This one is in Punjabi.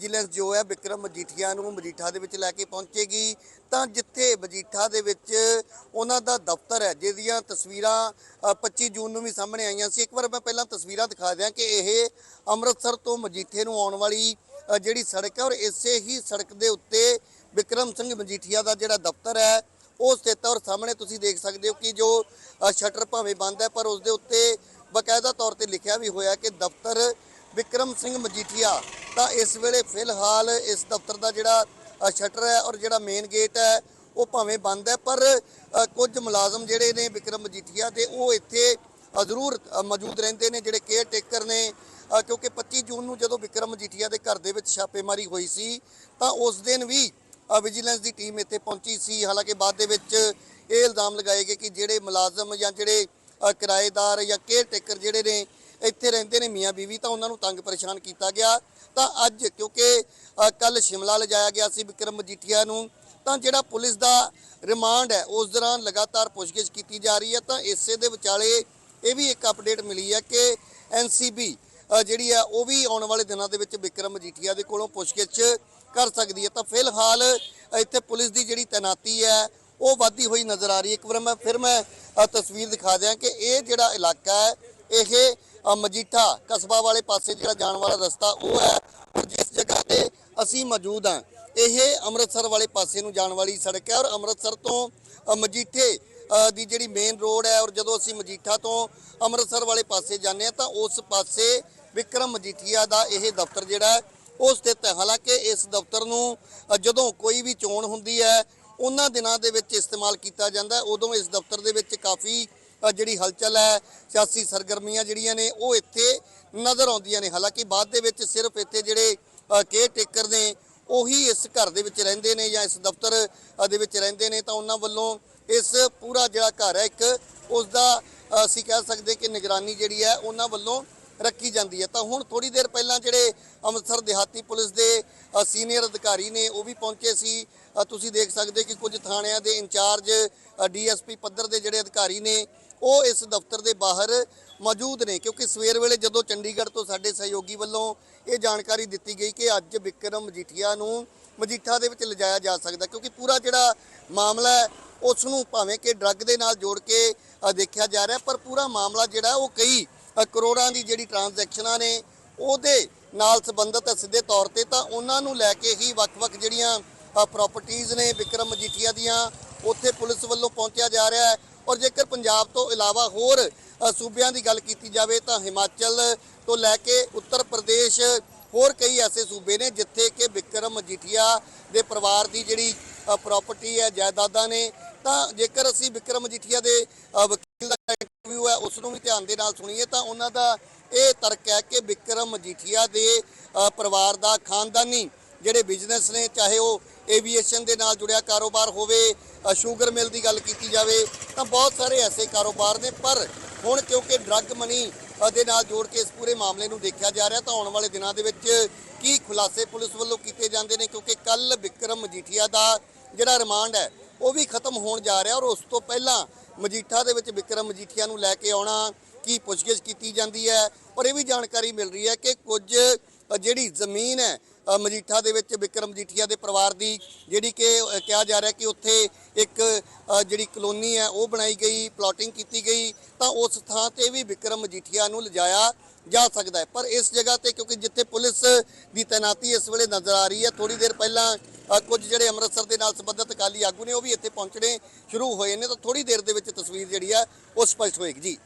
ਵਿਜੀਲੈਂਸ ਜੋ ਹੈ ਵਿਕਰਮ ਮਜੀਠੀਆ ਨੂੰ ਮਜੀਠਾ ਦੇ ਵਿੱਚ ਲੈ ਕੇ ਪਹੁੰਚੇਗੀ। ਤਾਂ ਜਿੱਥੇ ਮਜੀਠਾ ਦੇ ਵਿੱਚ ਉਹਨਾਂ ਦਾ ਦਫ਼ਤਰ ਹੈ ਜਿਹਦੀਆਂ ਤਸਵੀਰਾਂ ਅ, 25 ਜੂਨ ਨੂੰ ਵੀ ਸਾਹਮਣੇ ਆਈਆਂ ਸੀ। ਇੱਕ ਵਾਰ ਮੈਂ ਪਹਿਲਾਂ ਤਸਵੀਰਾਂ ਦਿਖਾ ਦਿਆਂ ਕਿ ਇਹ ਅੰਮ੍ਰਿਤਸਰ ਤੋਂ ਮਜੀਠੇ ਨੂੰ ਆਉਣ ਵਾਲੀ ਜਿਹੜੀ ਸੜਕ ਹੈ ਔਰ ਇਸੇ ਹੀ ਸੜਕ ਦੇ ਉੱਤੇ ਵਿਕਰਮ ਸਿੰਘ ਮਜੀਠੀਆ ਦਾ ਜਿਹੜਾ ਦਫ਼ਤਰ ਹੈ ਉਹ ਸਥਿਤ ਔਰ ਸਾਹਮਣੇ ਤੁਸੀਂ ਦੇਖ ਸਕਦੇ ਹੋ ਕਿ ਜੋ ਸ਼ਟਰ ਭਾਵੇਂ ਬੰਦ ਹੈ ਪਰ ਉਸ ਦੇ ਉੱਤੇ ਬਕਾਇਦਾ ਤੌਰ ਤੇ ਲਿਖਿਆ ਵੀ ਹੋਇਆ ਕਿ ਦਫ਼ਤਰ ਵਿਕਰਮ ਸਿੰਘ ਮਜੀਠੀਆ। ਤਾਂ ਇਸ ਵੇਲੇ ਫਿਲਹਾਲ ਇਸ ਦਫ਼ਤਰ ਦਾ ਜਿਹੜਾ ਸ਼ਟਰ ਹੈ ਔਰ ਜਿਹੜਾ ਮੇਨ ਗੇਟ ਹੈ, ਉਹ ਭਾਵੇਂ ਬੰਦ ਹੈ, ਪਰ ਕੁਝ ਮੁਲਾਜ਼ਮ ਜਿਹੜੇ ਨੇ ਵਿਕਰਮ ਮਜੀਠੀਆ ਦੇ, ਉਹ ਇੱਥੇ ਜ਼ਰੂਰ ਮੌਜੂਦ ਰਹਿੰਦੇ ਨੇ, ਜਿਹੜੇ ਕੇਅਰ ਟੇਕਰ ਨੇ ਕਿਉਂਕਿ 25 ਜੂਨ ਨੂੰ ਜਦੋਂ ਵਿਕਰਮ ਮਜੀਠੀਆ ਦੇ ਘਰ ਦੇ ਵਿੱਚ ਛਾਪੇਮਾਰੀ ਹੋਈ ਸੀ, ਤਾਂ ਉਸ ਦਿਨ ਵੀ ਵਿਜੀਲੈਂਸ ਦੀ ਟੀਮ ਇੱਥੇ ਪਹੁੰਚੀ ਸੀ। ਹਾਲਾਂਕਿ ਬਾਅਦ ਦੇ ਵਿੱਚ ਇਹ ਇਲਜ਼ਾਮ ਲਗਾਏ ਗਏ ਕਿ ਜਿਹੜੇ ਮੁਲਾਜ਼ਮ ਜਾਂ ਜਿਹੜੇ ਕਿਰਾਏਦਾਰ ਜਾਂ ਕੇਅਰ ਟੇਕਰ ਜਿਹੜੇ ਨੇ ਇੱਥੇ ਰਹਿੰਦੇ ਨੇ ਮੀਆਂ ਬੀਵੀ, ਤਾਂ ਉਹਨਾਂ ਨੂੰ ਤੰਗ ਪਰੇਸ਼ਾਨ ਕੀਤਾ ਗਿਆ। ਤਾਂ ਅੱਜ ਕਿਉਂਕਿ ਕੱਲ ਸ਼ਿਮਲਾ ਲਿਜਾਇਆ ਗਿਆ ਸੀ ਵਿਕਰਮ ਮਜੀਠੀਆ ਨੂੰ, ਤਾਂ ਜਿਹੜਾ ਪੁਲਿਸ ਦਾ ਰਿਮਾਂਡ ਹੈ, ਉਸ ਦੌਰਾਨ ਲਗਾਤਾਰ ਪੁੱਛਗਿੱਛ ਕੀਤੀ ਜਾ ਰਹੀ ਹੈ। ਤਾਂ ਇਸੇ ਦੇ ਵਿਚਾਲੇ ਇਹ ਵੀ ਇੱਕ ਅਪਡੇਟ ਮਿਲੀ ਹੈ ਕਿ ਐਨਸੀਬੀ ਜਿਹੜੀ ਹੈ, ਉਹ ਵੀ ਆਉਣ ਵਾਲੇ ਦਿਨਾਂ ਦੇ ਵਿੱਚ ਵਿਕਰਮ ਮਜੀਠੀਆ ਦੇ ਕੋਲੋਂ ਪੁੱਛਗਿੱਛ ਕਰ ਸਕਦੀ ਹੈ। ਤਾਂ ਫਿਲਹਾਲ, ਇੱਥੇ ਪੁਲਿਸ ਦੀ ਜਿਹੜੀ ਤੈਨਾਤੀ ਹੈ, ਉਹ ਵਧਦੀ ਹੋਈ ਨਜ਼ਰ ਆ ਰਹੀ ਹੈ। ਇੱਕ ਵਾਰ ਮੈਂ, ਫਿਰ ਮੈਂ ਤਸਵੀਰ ਦਿਖਾ ਦਿਆਂ ਕਿ ਇਹ ਜਿਹੜਾ ਇਲਾਕਾ ਹੈ, ਇਹ ਮਜੀਠਾ ਕਸਬਾ ਵਾਲੇ ਪਾਸੇ ਜਿਹੜਾ ਜਾਣ ਵਾਲਾ ਰਸਤਾ ਉਹ ਹੈ। ਜਿਸ ਜਗ੍ਹਾ ਤੇ ਅਸੀਂ ਮੌਜੂਦ ਹਾਂ, ਇਹ ਅੰਮ੍ਰਿਤਸਰ ਵਾਲੇ ਪਾਸੇ ਨੂੰ ਜਾਣ ਵਾਲੀ ਸੜਕ ਹੈ। ਔਰ ਅੰਮ੍ਰਿਤਸਰ ਤੋਂ ਮਜੀਠੇ ਦੀ ਜਿਹੜੀ ਮੇਨ ਰੋਡ ਹੈ ਔਰ ਜਦੋਂ ਅਸੀਂ ਮਜੀਠਾ ਤੋਂ ਅੰਮ੍ਰਿਤਸਰ ਵਾਲੇ ਪਾਸੇ ਜਾਂਦੇ ਹਾਂ ਤਾਂ ਉਸ ਪਾਸੇ ਵਿਕਰਮ ਮਜੀਠੀਆ ਦਾ ਇਹ ਦਫ਼ਤਰ ਜਿਹੜਾ ਉਹ ਸਥਿਤ ਹੈ। ਹਾਲਾਂਕਿ ਇਸ ਦਫ਼ਤਰ ਨੂੰ ਜਦੋਂ ਕੋਈ ਵੀ ਚੋਣ ਹੁੰਦੀ ਹੈ, ਉਹਨਾਂ ਦਿਨਾਂ ਦੇ ਵਿੱਚ ਇਸਤੇਮਾਲ ਕੀਤਾ ਜਾਂਦਾ ਉਦੋਂ ਇਸ ਦਫ਼ਤਰ ਦੇ ਵਿੱਚ ਕਾਫੀ ਜਿਹੜੀ ਹਲਚਲ ਹੈ, ਸਿਆਸੀ ਸਰਗਰਮੀਆਂ ਜਿਹੜੀਆਂ ਨੇ, ਉਹ ਇੱਥੇ ਨਜ਼ਰ ਆਉਂਦੀਆਂ ਨੇ। ਹਾਲਾਂਕਿ ਬਾਅਦ ਦੇ ਵਿੱਚ ਸਿਰਫ ਇੱਥੇ ਜਿਹੜੇ ਕੇਅਰ ਟੇਕਰ ਨੇ, ਉਹੀ ਇਸ ਘਰ ਦੇ ਵਿੱਚ ਰਹਿੰਦੇ ਨੇ ਜਾਂ ਇਸ ਦਫ਼ਤਰ ਦੇ ਵਿੱਚ ਰਹਿੰਦੇ ਨੇ, ਤਾਂ ਉਹਨਾਂ ਵੱਲੋਂ ਇਸ ਪੂਰਾ ਜਿਹੜਾ ਘਰ ਹੈ, ਇੱਕ ਉਸ ਦਾ ਅਸੀਂ ਕਹਿ ਸਕਦੇ ਕਿ ਨਿਗਰਾਨੀ ਜਿਹੜੀ ਹੈ, ਉਹਨਾਂ ਵੱਲੋਂ ਰੱਖੀ ਜਾਂਦੀ ਹੈ। ਤਾਂ ਹੁਣ ਥੋੜੀ ਦੇਰ ਪਹਿਲਾਂ ਜਿਹੜੇ ਅੰਮ੍ਰਿਤਸਰ ਦਿਹਾਤੀ ਪੁਲਿਸ ਦੇ ਸੀਨੀਅਰ ਅਧਿਕਾਰੀ ਨੇ, ਉਹ ਵੀ ਪਹੁੰਚੇ ਸੀ। ਤੁਸੀਂ ਦੇਖ ਸਕਦੇ ਕਿ ਕੁਝ ਥਾਣਿਆਂ ਦੇ ਇੰਚਾਰਜ ਡੀਐਸਪੀ ਪੱਧਰ ਦੇ ਜਿਹੜੇ ਅਧਿਕਾਰੀ ਨੇ ਉਹ ਇਸ ਦਫ਼ਤਰ ਦੇ ਬਾਹਰ ਮੌਜੂਦ ਨੇ, ਕਿਉਂਕਿ ਸਵੇਰ ਵੇਲੇ ਜਦੋਂ ਚੰਡੀਗੜ੍ਹ ਤੋਂ ਸਾਡੇ ਸਹਿਯੋਗੀ ਵੱਲੋਂ ਇਹ ਜਾਣਕਾਰੀ ਦਿੱਤੀ ਗਈ ਕਿ ਅੱਜ ਵਿਕਰਮ ਮਜੀਠੀਆ ਨੂੰ ਮਜੀਠਾ ਦੇ ਵਿੱਚ ਲਿਜਾਇਆ ਜਾ ਸਕਦਾ, ਕਿਉਂਕਿ ਪੂਰਾ ਜਿਹੜਾ ਮਾਮਲਾ ਹੈ, ਉਸ ਨੂੰ ਭਾਵੇਂ ਕਿ ਡਰੱਗ ਦੇ ਨਾਲ ਜੋੜ ਕੇ ਦੇਖਿਆ ਜਾ ਰਿਹਾ, ਪਰ ਪੂਰਾ ਮਾਮਲਾ ਜਿਹੜਾ ਉਹ ਕਈ ਕਰੋੜਾਂ ਦੀ ਜਿਹੜੀ ਟ੍ਰਾਂਜੈਕਸ਼ਨਾਂ ਨੇ, ਉਹਦੇ ਨਾਲ ਸੰਬੰਧਿਤ ਹੈ ਸਿੱਧੇ ਤੌਰ ਤੇ, ਤਾਂ ਉਹਨਾਂ ਨੂੰ ਲੈ ਕੇ ਹੀ ਵੱਖ-ਵੱਖ ਜਿਹੜੀਆਂ ਪ੍ਰਾਪਰਟੀਆਂ ਨੇ ਵਿਕਰਮ ਮਜੀਠੀਆ ਦੀਆਂ, ਉੱਥੇ ਪੁਲਿਸ ਵੱਲੋਂ ਪਹੁੰਚਿਆ ਜਾ ਰਿਹਾ ਹੈ। ਔਰ ਜੇਕਰ ਪੰਜਾਬ ਤੋਂ ਇਲਾਵਾ ਹੋਰ ਸੂਬਿਆਂ ਦੀ ਗੱਲ ਕੀਤੀ ਜਾਵੇ ਤਾਂ ਹਿਮਾਚਲ ਤੋਂ ਲੈ ਕੇ ਉੱਤਰ ਪ੍ਰਦੇਸ਼ ਹੋਰ ਕਈ ਐਸੇ ਸੂਬੇ ਨੇ ਜਿੱਥੇ ਕਿ ਵਿਕਰਮ ਮਜੀਠੀਆ ਦੇ ਪਰਿਵਾਰ ਦੀ ਜਿਹੜੀ ਪ੍ਰਾਪਰਟੀ ਹੈ, ਜਾਇਦਾਦਾਂ ਨੇ, ਤਾਂ ਜੇਕਰ ਅਸੀਂ ਵਿਕਰਮ ਮਜੀਠੀਆ ਦੇ ਵਕੀਲ ਦਾ ਇੰਟਰਵਿਊ ਹੈ, ਉਸ ਨੂੰ ਵੀ ਧਿਆਨ ਦੇ ਨਾਲ ਸੁਣੀਏ ਤਾਂ ਉਹਨਾਂ ਦਾ ਇਹ ਤਰਕ ਹੈ ਕਿ ਵਿਕਰਮ ਮਜੀਠੀਆ ਦੇ ਪਰਿਵਾਰ ਦਾ ਖਾਨਦਾਨੀ ਜਿਹੜੇ ਬਿਜ਼ਨਸ ਨੇ, ਚਾਹੇ ਉਹ ਏਵੀਏਸ਼ਨ ਦੇ ਨਾਲ ਜੁੜਿਆ ਕਾਰੋਬਾਰ ਹੋਵੇ ਸ਼ੂਗਰ ਮਿਲ ਦੀ ਗੱਲ ਕੀਤੀ ਜਾਵੇ ਤਾਂ ਬਹੁਤ ਸਾਰੇ ਐਸੇ ਕਾਰੋਬਾਰ ਨੇ, ਪਰ ਹੁਣ ਕਿਉਂਕਿ ਡਰੱਗ ਮਨੀ ਦੇ ਨਾਲ ਜੋੜ ਕੇ ਇਸ ਪੂਰੇ ਮਾਮਲੇ ਨੂੰ ਦੇਖਿਆ ਜਾ ਰਿਹਾ ਤਾਂ ਆਉਣ ਵਾਲੇ ਦਿਨਾਂ ਦੇ ਵਿੱਚ ਕੀ ਖੁਲਾਸੇ ਪੁਲਿਸ ਵੱਲੋਂ ਕੀਤੇ ਜਾਂਦੇ ਨੇ, ਕਿਉਂਕਿ ਕੱਲ ਵਿਕਰਮ ਮਜੀਠੀਆ ਦਾ ਜਿਹੜਾ ਰਿਮਾਂਡ ਹੈ, ਉਹ ਵੀ ਖਤਮ ਹੋਣ ਜਾ ਰਿਹਾ ਔਰ ਉਸ ਤੋਂ ਪਹਿਲਾਂ ਮਜੀਠਾ ਦੇ ਵਿੱਚ ਵਿਕਰਮ ਮਜੀਠੀਆ ਨੂੰ ਲੈ ਕੇ ਆਉਣਾ ਕੀ ਪੁੱਛਗਿੱਛ ਕੀਤੀ ਜਾਂਦੀ ਹੈ ਔਰ ਇਹ ਵੀ ਜਾਣਕਾਰੀ ਮਿਲ ਰਹੀ ਹੈ ਕਿ ਕੁਝ ਜਿਹੜੀ ਜ਼ਮੀਨ ਹੈ ਮਜੀਠਾ ਦੇ ਵਿੱਚ ਵਿਕਰਮ ਮਜੀਠੀਆ ਦੇ ਪਰਿਵਾਰ ਦੀ ਜਿਹੜੀ ਕਿ ਕਿਹਾ ਜਾ ਰਿਹਾ ਕਿ ਉੱਥੇ ਇੱਕ ਜਿਹੜੀ ਕਲੋਨੀ ਹੈ, ਉਹ ਬਣਾਈ ਗਈ, ਪਲਾਟਿੰਗ ਕੀਤੀ ਗਈ, ਤਾਂ ਉਸ ਥਾਂ ਤੇ ਵੀ ਵਿਕਰਮ ਮਜੀਠੀਆ ਨੂੰ ਲਿਜਾਇਆ ਜਾ ਸਕਦਾ ਹੈ। ਪਰ ਇਸ ਜਗ੍ਹਾ ਤੇ ਕਿਉਂਕਿ ਜਿੱਥੇ ਪੁਲਿਸ ਦੀ ਤੈਨਾਤੀ ਇਸ ਵੇਲੇ ਨਜ਼ਰ ਆ ਰਹੀ ਹੈ ਥੋੜੀ ਦੇਰ ਪਹਿਲਾਂ ਕੁਝ ਜਿਹੜੇ ਅੰਮ੍ਰਿਤਸਰ ਦੇ ਨਾਲ ਸੰਬੰਧਿਤ ਅਕਾਲੀ ਆਗੂ ਨੇ, ਉਹ ਵੀ ਇੱਥੇ ਪਹੁੰਚਣੇ ਸ਼ੁਰੂ ਹੋਏ ਨੇ, ਤਾਂ ਥੋੜੀ ਦੇਰ ਦੇ ਵਿੱਚ ਤਸਵੀਰ ਜਿਹੜੀ ਆ ਉਹ ਸਪਸ਼ਟ ਹੋਏਗੀ। ਜੀ।